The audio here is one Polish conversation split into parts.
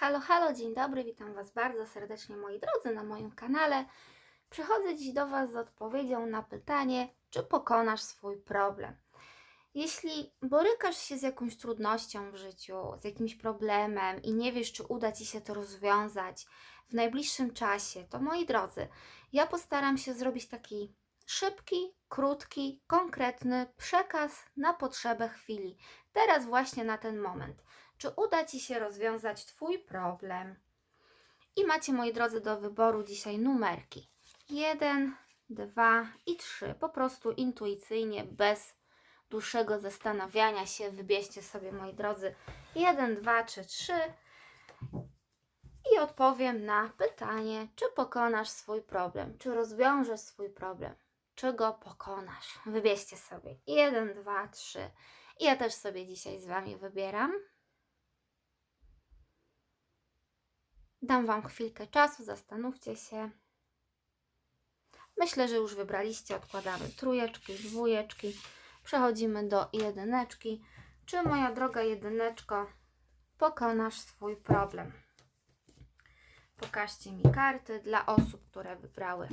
Halo, halo, dzień dobry, witam Was bardzo serdecznie moi drodzy na moim kanale. Przychodzę dziś do Was z odpowiedzią na pytanie, czy pokonasz swój problem. Jeśli borykasz się z jakąś trudnością w życiu, z jakimś problemem i nie wiesz, czy uda Ci się to rozwiązać w najbliższym czasie, to moi drodzy, ja postaram się zrobić taki szybki, krótki, konkretny przekaz na potrzebę chwili. Teraz właśnie na ten moment czy uda Ci się rozwiązać Twój problem. I macie, moi drodzy, do wyboru dzisiaj numerki 1, 2 i 3. Po prostu intuicyjnie, bez dłuższego zastanawiania się, wybierzcie sobie, moi drodzy, 1, 2 czy 3 i odpowiem na pytanie, czy pokonasz swój problem, czy rozwiążesz swój problem, czy go pokonasz. Wybierzcie sobie 1, 2, 3. I ja też sobie dzisiaj z Wami wybieram. Dam Wam chwilkę czasu, zastanówcie się. Myślę, że już wybraliście. Odkładamy trójeczki, dwójeczki. Przechodzimy do jedyneczki. Czy moja droga jedyneczko, pokonasz swój problem? Pokażcie mi karty dla osób, które wybrały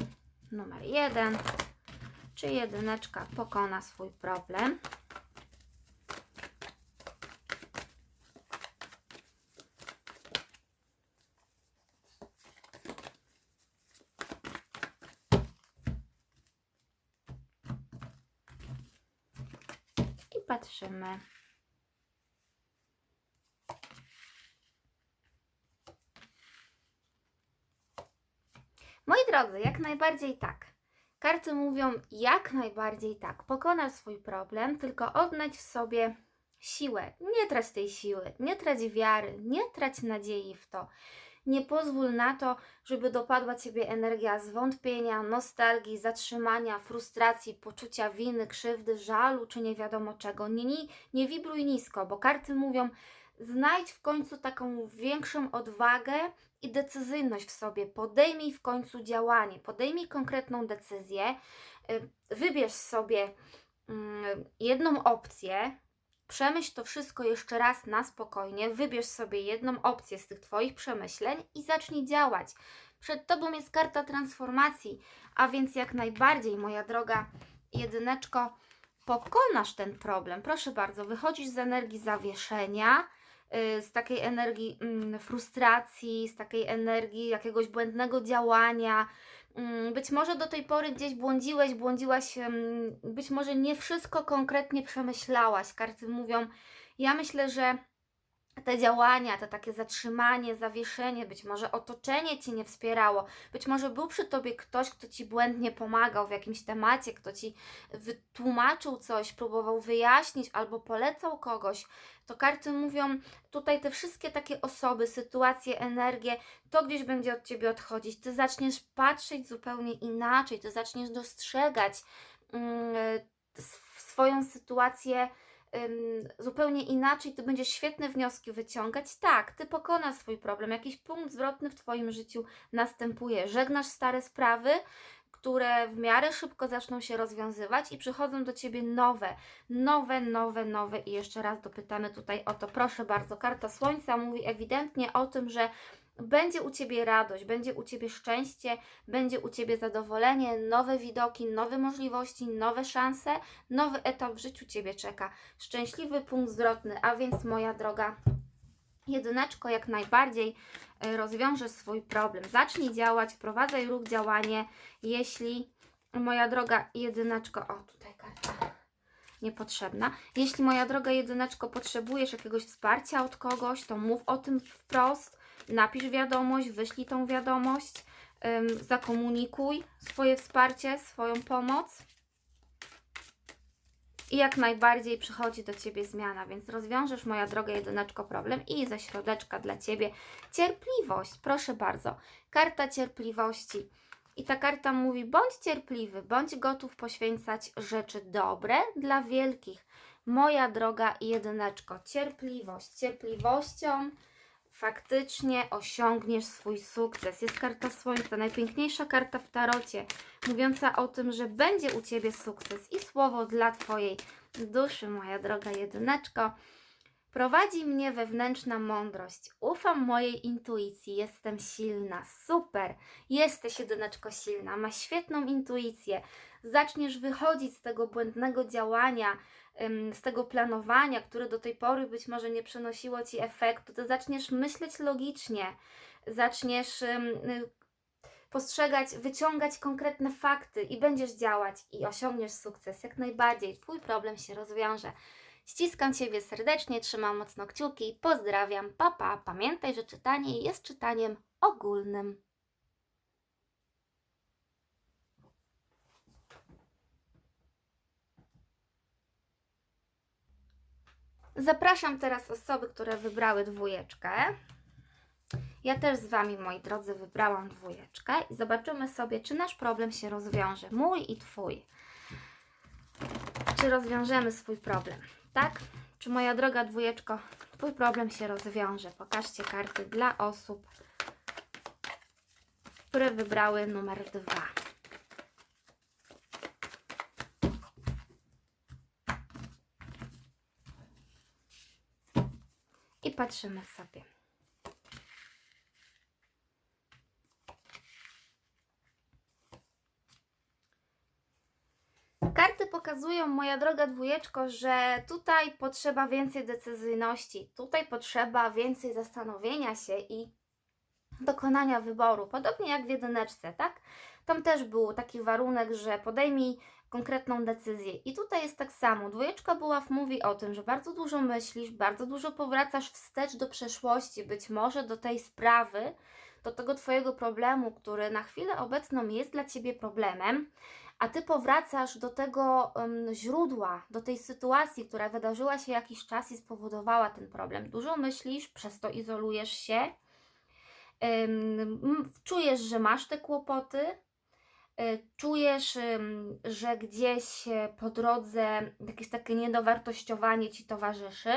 numer jeden. Czy jedyneczka pokona swój problem? i patrzymy. Moi drodzy, jak najbardziej tak. Karty mówią jak najbardziej tak. Pokonasz swój problem, tylko odnać w sobie siłę. Nie trać tej siły, nie trać wiary, nie trać nadziei w to. Nie pozwól na to, żeby dopadła Ciebie energia zwątpienia, nostalgii, zatrzymania, frustracji, poczucia winy, krzywdy, żalu czy nie wiadomo czego. Nie, nie, nie wibruj nisko, bo karty mówią, znajdź w końcu taką większą odwagę i decyzyjność w sobie. Podejmij w końcu działanie, podejmij konkretną decyzję, wybierz sobie mm, jedną opcję, Przemyśl to wszystko jeszcze raz na spokojnie, wybierz sobie jedną opcję z tych Twoich przemyśleń i zacznij działać. Przed Tobą jest karta transformacji, a więc jak najbardziej, moja droga jedyneczko, pokonasz ten problem. Proszę bardzo, wychodzisz z energii zawieszenia, yy, z takiej energii mm, frustracji, z takiej energii jakiegoś błędnego działania, Być może do tej pory gdzieś błądziłeś, błądziłaś, być może nie wszystko konkretnie przemyślałaś. Karty mówią, ja myślę, że te działania, to takie zatrzymanie, zawieszenie, być może otoczenie Cię nie wspierało, być może był przy Tobie ktoś, kto Ci błędnie pomagał w jakimś temacie, kto Ci wytłumaczył coś, próbował wyjaśnić albo polecał kogoś, to karty mówią, tutaj te wszystkie takie osoby, sytuacje, energie, to gdzieś będzie od Ciebie odchodzić. Ty zaczniesz patrzeć zupełnie inaczej, Ty zaczniesz dostrzegać mm, swoją sytuację zupełnie inaczej, ty będziesz świetne wnioski wyciągać. Tak, ty pokonasz swój problem, jakiś punkt zwrotny w Twoim życiu następuje. Żegnasz stare sprawy, które w miarę szybko zaczną się rozwiązywać i przychodzą do Ciebie nowe, nowe, nowe, nowe. I jeszcze raz dopytamy tutaj o to. Proszę bardzo, karta Słońca mówi ewidentnie o tym, że będzie u Ciebie radość, będzie u Ciebie szczęście, będzie u Ciebie zadowolenie, nowe widoki, nowe możliwości, nowe szanse, nowy etap w życiu Ciebie czeka. Szczęśliwy punkt zwrotny, a więc moja droga jedyneczko, jak najbardziej e, rozwiążesz swój problem. Zacznij działać, wprowadzaj ruch, działanie, jeśli moja droga jedyneczko, o tutaj karta niepotrzebna. Jeśli moja droga jedyneczko potrzebujesz jakiegoś wsparcia od kogoś, to mów o tym wprost, napisz wiadomość, wyślij tą wiadomość, zakomunikuj swoje wsparcie, swoją pomoc. I jak najbardziej przychodzi do Ciebie zmiana, więc rozwiążesz, moja droga jedyneczko, problem i ze środeczka dla Ciebie cierpliwość. Proszę bardzo, karta cierpliwości. I ta karta mówi: bądź cierpliwy, bądź gotów poświęcać rzeczy dobre dla wielkich. Moja droga jedyneczko, cierpliwość. Cierpliwością faktycznie osiągniesz swój sukces. Jest karta Słońca, najpiękniejsza karta w tarocie, mówiąca o tym, że będzie u Ciebie sukces i słowo dla Twojej duszy, moja droga jedyneczko. Prowadzi mnie wewnętrzna mądrość. Ufam mojej intuicji, jestem silna. Super! Jesteś jedyneczko silna, masz świetną intuicję. Zaczniesz wychodzić z tego błędnego działania, z tego planowania, które do tej pory być może nie przynosiło ci efektu. Ty zaczniesz myśleć logicznie, zaczniesz y, postrzegać, wyciągać konkretne fakty i będziesz działać i osiągniesz sukces. Jak najbardziej, Twój problem się rozwiąże. Ściskam Ciebie serdecznie, trzymam mocno kciuki, pozdrawiam, papa. Pa. Pamiętaj, że czytanie jest czytaniem ogólnym. Zapraszam teraz osoby, które wybrały dwójeczkę. Ja też z Wami, moi drodzy, wybrałam dwójeczkę i zobaczymy sobie, czy nasz problem się rozwiąże. Mój i Twój. Czy rozwiążemy swój problem, tak? Czy moja droga dwójeczko, Twój problem się rozwiąże? Pokażcie karty dla osób, które wybrały numer dwa. I patrzymy sobie. Karty pokazują, moja droga dwójeczko, że tutaj potrzeba więcej decyzyjności, tutaj potrzeba więcej zastanowienia się i dokonania wyboru. Podobnie jak w jedyneczce, tak? Tam też był taki warunek, że podejmij konkretną decyzję. I tutaj jest tak samo. Dwójeczka była w mówi o tym, że bardzo dużo myślisz, bardzo dużo powracasz wstecz do przeszłości, być może do tej sprawy, do tego Twojego problemu, który na chwilę obecną jest dla Ciebie problemem, a Ty powracasz do tego um, źródła, do tej sytuacji, która wydarzyła się jakiś czas i spowodowała ten problem. Dużo myślisz, przez to izolujesz się, czujesz, że masz te kłopoty, czujesz, um, że gdzieś e, po drodze jakieś takie niedowartościowanie Ci towarzyszy.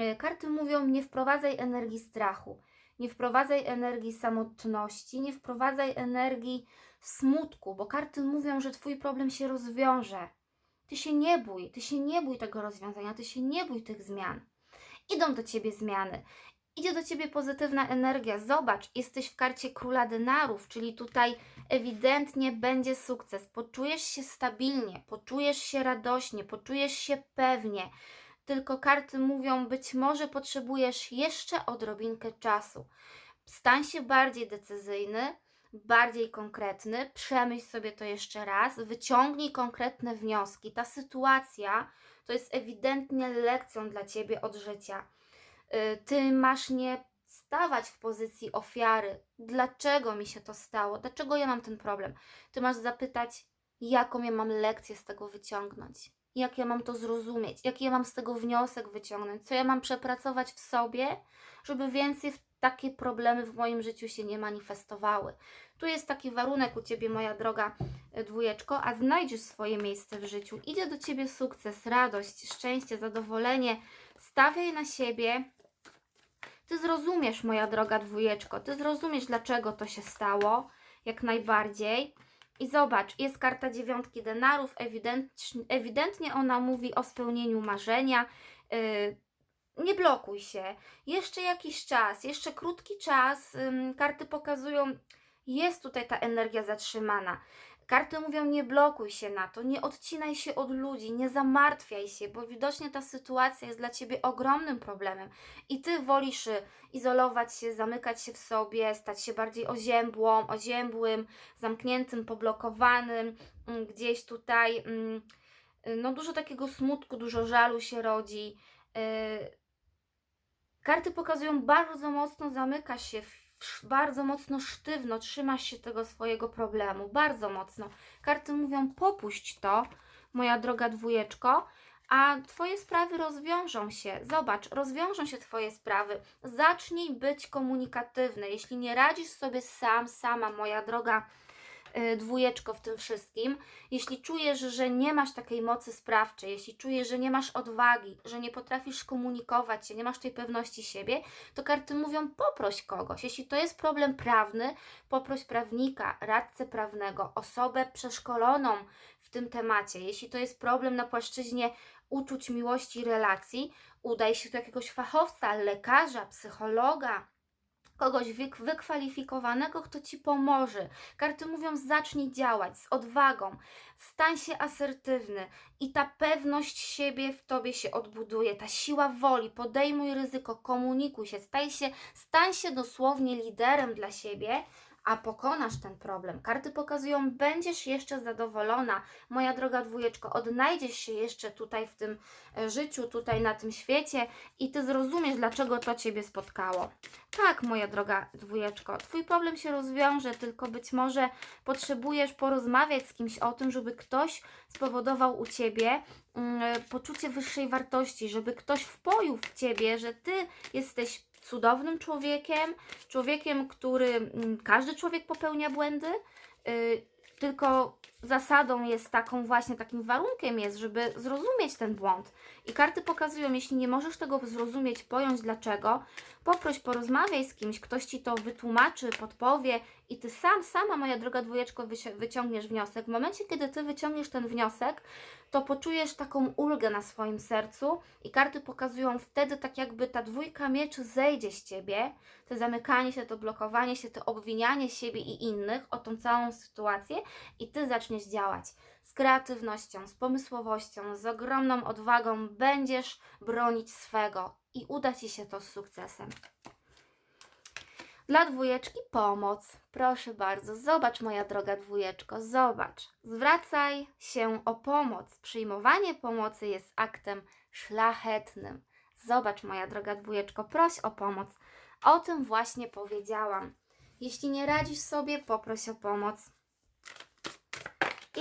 Y, karty mówią, nie wprowadzaj energii strachu, nie wprowadzaj energii samotności, nie wprowadzaj energii smutku, bo karty mówią, że Twój problem się rozwiąże. Ty się nie bój, ty się nie bój tego rozwiązania, ty się nie bój tych zmian. Idą do Ciebie zmiany. Idzie do Ciebie pozytywna energia. Zobacz, jesteś w karcie króla denarów, czyli tutaj ewidentnie będzie sukces. Poczujesz się stabilnie, poczujesz się radośnie, poczujesz się pewnie. Tylko karty mówią, być może potrzebujesz jeszcze odrobinkę czasu. Stań się bardziej decyzyjny, bardziej konkretny, przemyśl sobie to jeszcze raz, wyciągnij konkretne wnioski. Ta sytuacja to jest ewidentnie lekcją dla Ciebie od życia. Y, Ty masz nie stawać w pozycji ofiary. Dlaczego mi się to stało? Dlaczego ja mam ten problem? Ty masz zapytać, jaką ja mam lekcję z tego wyciągnąć. Jak ja mam to zrozumieć? Jaki ja mam z tego wniosek wyciągnąć? Co ja mam przepracować w sobie, żeby więcej takie problemy w moim życiu się nie manifestowały. Tu jest taki warunek u Ciebie, moja droga e, dwójeczko, a znajdziesz swoje miejsce w życiu. Idzie do Ciebie sukces, radość, szczęście, zadowolenie. Stawiaj na siebie. Ty zrozumiesz, moja droga dwójeczko, Ty zrozumiesz, dlaczego to się stało, jak najbardziej. I zobacz, jest karta dziewiątki denarów, ewidentnie, ewidentnie ona mówi o spełnieniu marzenia. Yy, nie blokuj się. Jeszcze jakiś czas, jeszcze krótki czas, karty pokazują, jest tutaj ta energia zatrzymana. Karty mówią, nie blokuj się na to, nie odcinaj się od ludzi, nie zamartwiaj się, bo widocznie ta sytuacja jest dla ciebie ogromnym problemem i ty wolisz y, izolować się, zamykać się w sobie, stać się bardziej oziębłą, oziębłym, zamkniętym, poblokowanym, mm, gdzieś tutaj, mm, y, no dużo takiego smutku, dużo żalu się rodzi. y, Karty pokazują bardzo mocno zamykasz się, w- bardzo mocno sztywno trzymasz się tego swojego problemu, bardzo mocno. Karty mówią popuść to, moja droga dwójeczko, a Twoje sprawy rozwiążą się. Zobacz, rozwiążą się Twoje sprawy. Zacznij być komunikatywny. Jeśli nie radzisz sobie sam, sama, moja droga dwójeczko w tym wszystkim, jeśli czujesz, że nie masz takiej mocy sprawczej, jeśli czujesz, że nie masz odwagi, że nie potrafisz komunikować się, nie masz tej pewności siebie, to karty mówią poproś kogoś. Jeśli to jest problem prawny, poproś prawnika, radcę prawnego, osobę przeszkoloną w tym temacie. Jeśli to jest problem na płaszczyźnie uczuć, miłości, relacji, udaj się do jakiegoś fachowca, lekarza, psychologa, kogoś wyk- wykwalifikowanego, kto ci pomoże. Karty mówią: zacznij działać z odwagą, stań się asertywny i ta pewność siebie w tobie się odbuduje, ta siła woli, podejmuj ryzyko, komunikuj się, staj się, stań się dosłownie liderem dla siebie. A pokonasz ten problem. Karty pokazują, będziesz jeszcze zadowolona, moja droga dwójeczko, odnajdziesz się jeszcze tutaj w tym e, życiu, tutaj na tym świecie i ty zrozumiesz, dlaczego to ciebie spotkało. Tak, moja droga dwójeczko, twój problem się rozwiąże, tylko być może potrzebujesz porozmawiać z kimś o tym, żeby ktoś spowodował u ciebie mm, poczucie wyższej wartości, żeby ktoś wpoił w ciebie, że ty jesteś cudownym człowiekiem, człowiekiem, który mm, każdy człowiek popełnia błędy, y, tylko zasadą jest taką właśnie, takim warunkiem jest, żeby zrozumieć ten błąd. I karty pokazują, jeśli nie możesz tego zrozumieć, pojąć dlaczego, poproś, porozmawiaj z kimś, ktoś ci to wytłumaczy, podpowie i ty sam, sama moja droga dwójeczko wyciągniesz wniosek. W momencie, kiedy ty wyciągniesz ten wniosek, to poczujesz taką ulgę na swoim sercu i karty pokazują wtedy tak jakby ta dwójka mieczy zejdzie z ciebie, to zamykanie się, to blokowanie się, to obwinianie siebie i innych o tą całą sytuację i ty zaczniesz działać z kreatywnością, z pomysłowością, z ogromną odwagą będziesz bronić swego i uda ci się to z sukcesem. Dla dwójeczki pomoc. Proszę bardzo, zobacz moja droga dwójeczko, zobacz. Zwracaj się o pomoc. Przyjmowanie pomocy jest aktem szlachetnym. Zobacz moja droga dwójeczko, proś o pomoc. O tym właśnie powiedziałam. Jeśli nie radzisz sobie, poproś o pomoc.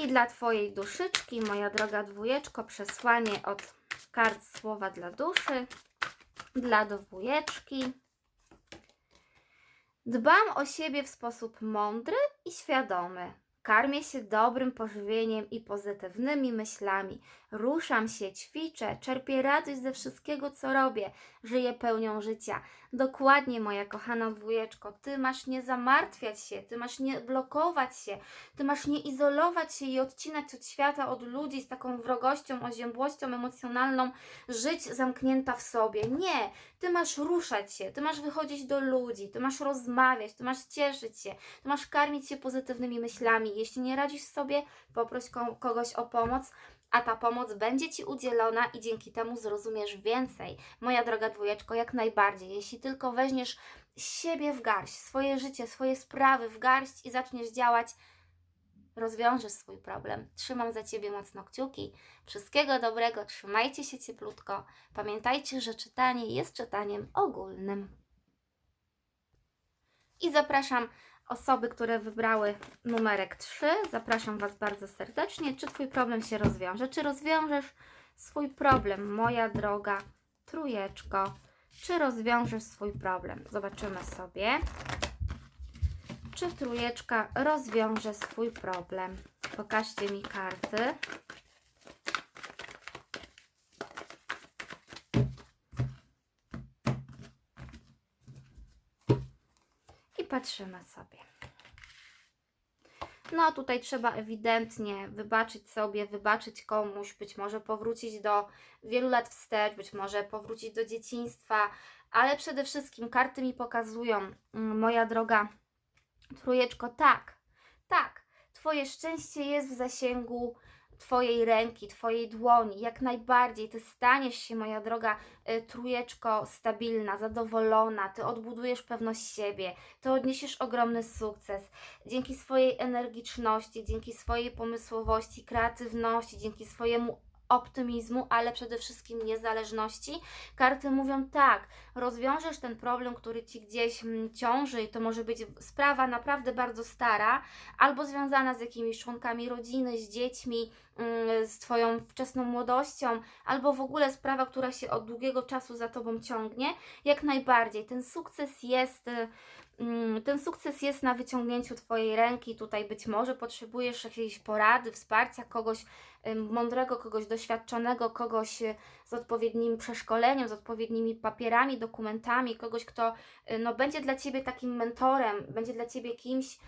I dla Twojej duszyczki, moja droga dwójeczko, przesłanie od kart słowa dla duszy, dla dwójeczki. Dbam o siebie w sposób mądry i świadomy. Karmię się dobrym pożywieniem i pozytywnymi myślami. Ruszam się, ćwiczę, czerpię radość ze wszystkiego, co robię. Żyję pełnią życia. Dokładnie, moja kochana dwójeczko, ty masz nie zamartwiać się, ty masz nie blokować się, ty masz nie izolować się i odcinać od świata, od ludzi z taką wrogością, oziębłością emocjonalną, żyć zamknięta w sobie. Nie, ty masz ruszać się, ty masz wychodzić do ludzi, ty masz rozmawiać, ty masz cieszyć się, ty masz karmić się pozytywnymi myślami. Jeśli nie radzisz sobie, poproś ko- kogoś o pomoc, a ta pomoc będzie Ci udzielona i dzięki temu zrozumiesz więcej. Moja droga dwójeczko, jak najbardziej. Jeśli tylko weźmiesz siebie w garść, swoje życie, swoje sprawy w garść i zaczniesz działać, rozwiążesz swój problem. Trzymam za Ciebie mocno kciuki. Wszystkiego dobrego, trzymajcie się cieplutko. Pamiętajcie, że czytanie jest czytaniem ogólnym. I zapraszam osoby, które wybrały numerek 3. Zapraszam Was bardzo serdecznie. Czy Twój problem się rozwiąże? Czy rozwiążesz swój problem, moja droga trójeczko? Czy rozwiążesz swój problem? Zobaczymy sobie. Czy trójeczka rozwiąże swój problem? Pokażcie mi karty. Patrzymy sobie. No tutaj trzeba ewidentnie wybaczyć sobie, wybaczyć komuś, być może powrócić do wielu lat wstecz, być może powrócić do dzieciństwa, ale przede wszystkim karty mi pokazują, mm, moja droga trójeczko, tak, tak, Twoje szczęście jest w zasięgu Twojej ręki, Twojej dłoni, jak najbardziej. Ty staniesz się, moja droga y, trójeczko, stabilna, zadowolona, Ty odbudujesz pewność siebie, Ty odniesiesz ogromny sukces. Dzięki swojej energiczności, dzięki swojej pomysłowości, kreatywności, dzięki swojemu optymizmu, ale przede wszystkim niezależności. Karty mówią tak, rozwiążesz ten problem, który ci gdzieś mm, ciąży i to może być sprawa naprawdę bardzo stara, albo związana z jakimiś członkami rodziny, z dziećmi, mm, z Twoją wczesną młodością, albo w ogóle sprawa, która się od długiego czasu za Tobą ciągnie, jak najbardziej. Ten sukces jest. y, mm, Ten sukces jest na wyciągnięciu Twojej ręki. Tutaj być może potrzebujesz jakiejś porady, wsparcia kogoś mądrego, kogoś doświadczonego, kogoś y, z odpowiednim przeszkoleniem, z odpowiednimi papierami, dokumentami, kogoś, kto y, no, będzie dla Ciebie takim mentorem, będzie dla Ciebie kimś,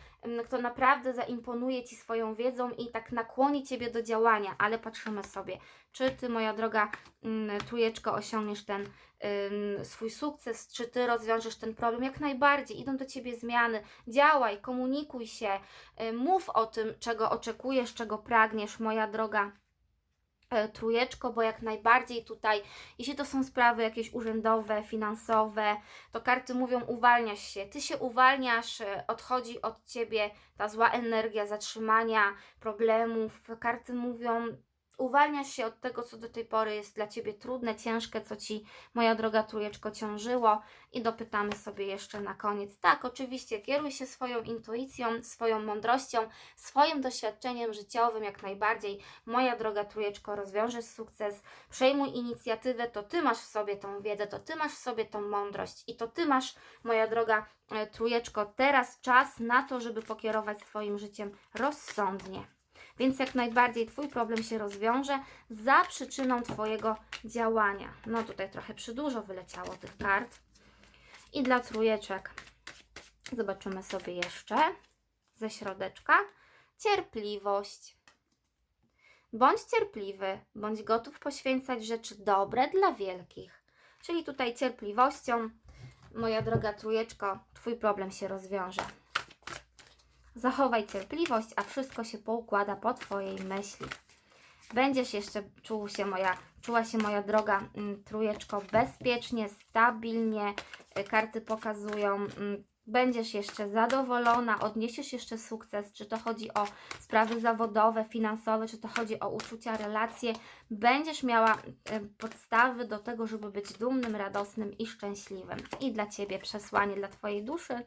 kto naprawdę zaimponuje Ci swoją wiedzą i tak nakłoni Ciebie do działania, ale patrzymy sobie, czy Ty, moja droga ym, trójeczko, osiągniesz ten swój sukces, czy Ty rozwiążesz ten problem, jak najbardziej, idą do Ciebie zmiany, działaj, komunikuj się, y, mów o tym, czego oczekujesz, czego pragniesz, moja droga. e, trójeczko, bo jak najbardziej tutaj, jeśli to są sprawy jakieś urzędowe, finansowe, to karty mówią uwalniasz się. Ty się uwalniasz, e, odchodzi od ciebie ta zła energia zatrzymania, problemów. Karty mówią uwalniasz się od tego, co do tej pory jest dla ciebie trudne, ciężkie, co ci, moja droga trójeczko, ciążyło. I dopytamy sobie jeszcze na koniec. Tak, oczywiście, kieruj się swoją intuicją, swoją mądrością, swoim doświadczeniem życiowym, jak najbardziej. Moja droga trójeczko, rozwiążesz sukces, przejmuj inicjatywę, to ty masz w sobie tą wiedzę, to ty masz w sobie tą mądrość i to ty masz, moja droga e, trójeczko, teraz czas na to, żeby pokierować swoim życiem rozsądnie. Więc jak najbardziej Twój problem się rozwiąże za przyczyną Twojego działania. No tutaj trochę przydłużo wyleciało tych kart. I dla trójeczek zobaczymy sobie jeszcze ze środeczka cierpliwość. Bądź cierpliwy, bądź gotów poświęcać rzeczy dobre dla wielkich. Czyli tutaj cierpliwością, moja droga trójeczko, Twój problem się rozwiąże. Zachowaj cierpliwość, a wszystko się poukłada po Twojej myśli. Będziesz jeszcze czuł się moja, czuła się moja droga mm, trójeczko bezpiecznie, stabilnie. Y, Karty pokazują, mm, będziesz jeszcze zadowolona, odniesiesz jeszcze sukces, czy to chodzi o sprawy zawodowe, finansowe, czy to chodzi o uczucia, relacje. Będziesz miała y, podstawy do tego, żeby być dumnym, radosnym i szczęśliwym. I dla Ciebie przesłanie, dla Twojej duszy.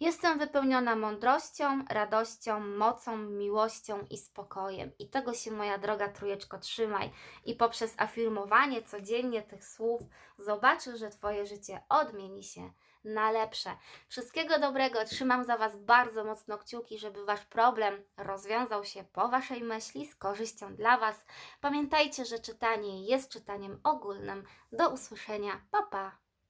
Jestem wypełniona mądrością, radością, mocą, miłością i spokojem. I tego się, moja droga trójeczko, trzymaj. I poprzez afirmowanie codziennie tych słów zobaczysz, że Twoje życie odmieni się na lepsze. Wszystkiego dobrego. Trzymam za Was bardzo mocno kciuki, żeby Wasz problem rozwiązał się po Waszej myśli z korzyścią dla Was. Pamiętajcie, że czytanie jest czytaniem ogólnym. Do usłyszenia. Pa, pa.